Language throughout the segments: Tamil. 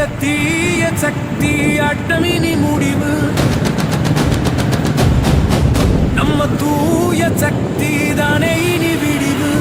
இந்த தீய சக்தி அட்டமினி முடிவு. நம்ம தூய சக்தி தானே இனி விடிவு.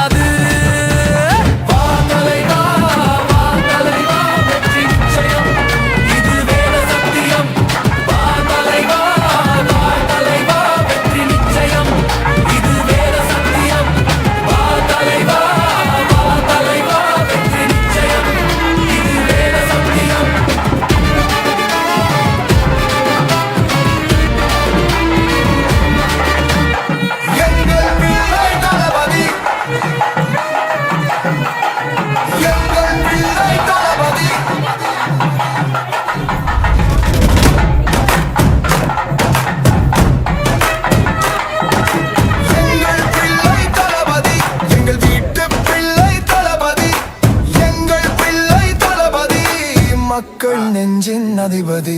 anladım மக்கள் நெஞ்சின் அதிபதி.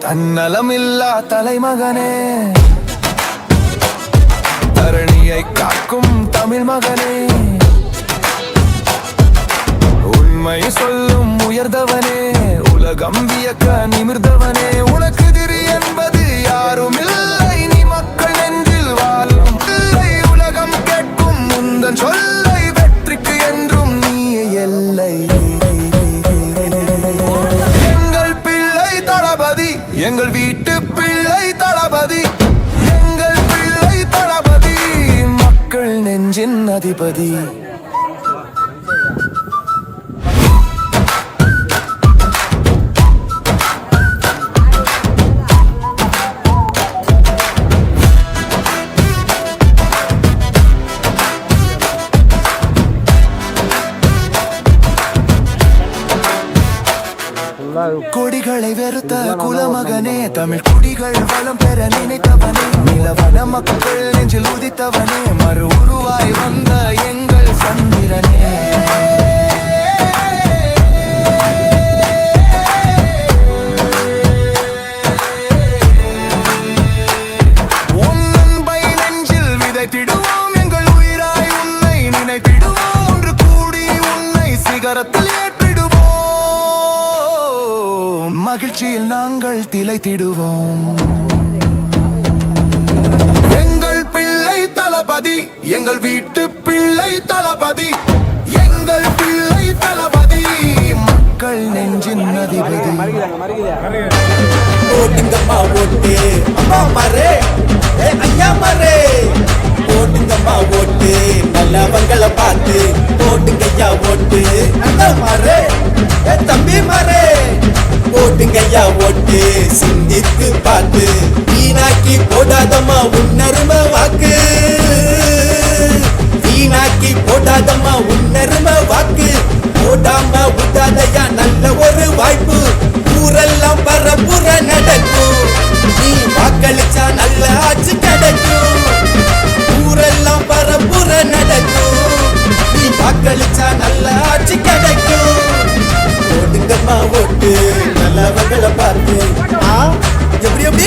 தன்னலமில்லா தலைமகனே. எங்கள் வீட்டு பிள்ளை தளபதி. எங்கள் பிள்ளை தளபதி. மக்கள் நெஞ்சின் அதிபதி. கொடிகளை வெறுத்த குலமகனே தமிழ் குடிகள் வளம் பெற நினைத்தவனே நிலவன மக்கள் நெஞ்சில் உதித்தவனே மறு உருவாய் வந்த எங்கள் சந்திரனே. உன் மகிழ்ச்சியில் நாங்கள் திளைத்திடுவோம். எங்கள் பிள்ளை தளபதி எங்கள் வீட்டு பிள்ளை தளபதி எங்கள் பிள்ளை தளபதி மக்கள் நெஞ்சின் அதிபதி. ஓட்டுங்கம்மா ஓட்டு. அம்மா மரே ஏ ஐயா மரே ஓட்டுங்கம்மா ஓட்டு. நல்லவங்களை பார்த்து ஓட்டுங்கய்யா ஓட்டு. அண்ணா மரே ஏ தம்பி மரே போட்டுங்கய்யா ஓட்டு. சிந்தித்து பார்த்து. வீணாக்கி போடாதம்மா உன்னரும வாக்கு. வீணாக்கி போடாதம்மா உன்னரும வாக்கு. போடாம விடாதையா நல்ல ஒரு வாய்ப்பு. ஊரெல்லாம் பரப்புற நடக்கும் நீ வாக்களிச்சா நல்ல ஆட்சி கிடைக்கும் ஊரெல்லாம் பரப்புற நடக்கும் நீ வாக்களிச்சா நல்ல ஆட்சி கிடைக்கும் ஓட்டுங்கம்மா ஓட்டு. நல்லவங்களை பார்த்து ஆ, எப்படி எப்படி?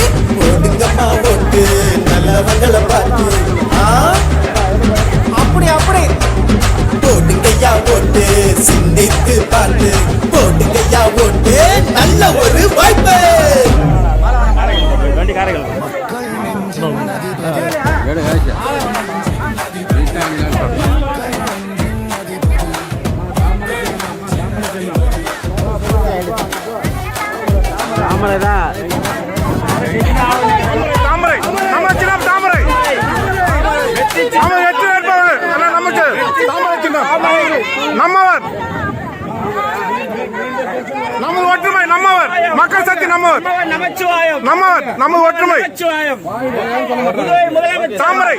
தாமரை தான். தாமரை நம்ம சின்னம் தாமரை நம்ம வெற்றி வேட்பாளர் நமக்கு. தாமரை. சின்னம் நம்மவர். நம்ம ஒற்றுமை நம்மவர். மக்கள் சக்தி நம்மவர். நம்மவர் நம்ம ஒற்றுமை. தாமரை.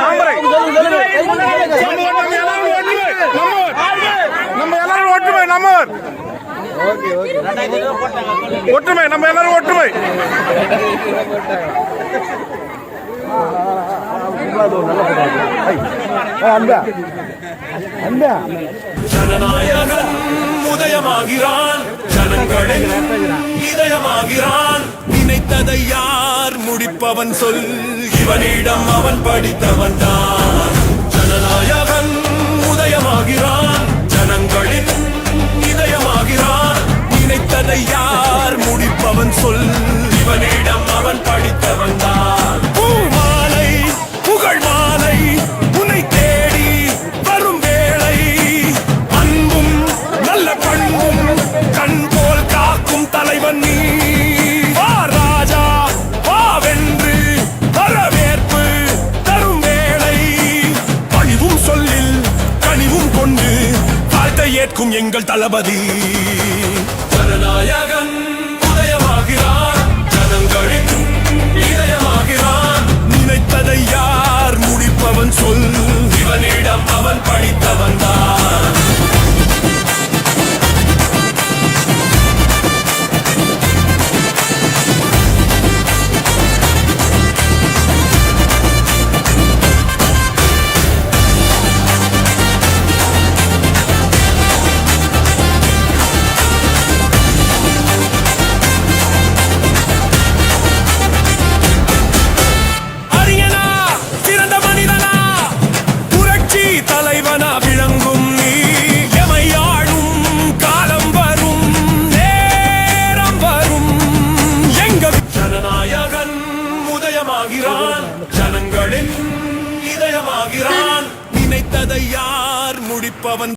தாமரை. ஒற்றுமை நம்ம எல்லாரும் ஒற்றுமை. ஜனநாயகன் உதயமாகிறான் ஜனங்களின் இதயமாகிறான். நினைத்ததை யார் முடிப்பவன் சொல் இவனிடம் அவன் படித்தவன் தான். ஜனநாயகன் உதயமாகிறான் நினைத்ததை யார் முடிப்பவன் சொல்? இவனிடம் அவன் படித்தவன் தான். பூமாலை புகழ் மாலை உன்னை தேடி வரும் வேளை. அன்பும் நல்ல பண்பும் கண் போல் காக்கும் தலைவன் நீ. வா ராஜா தளபதி.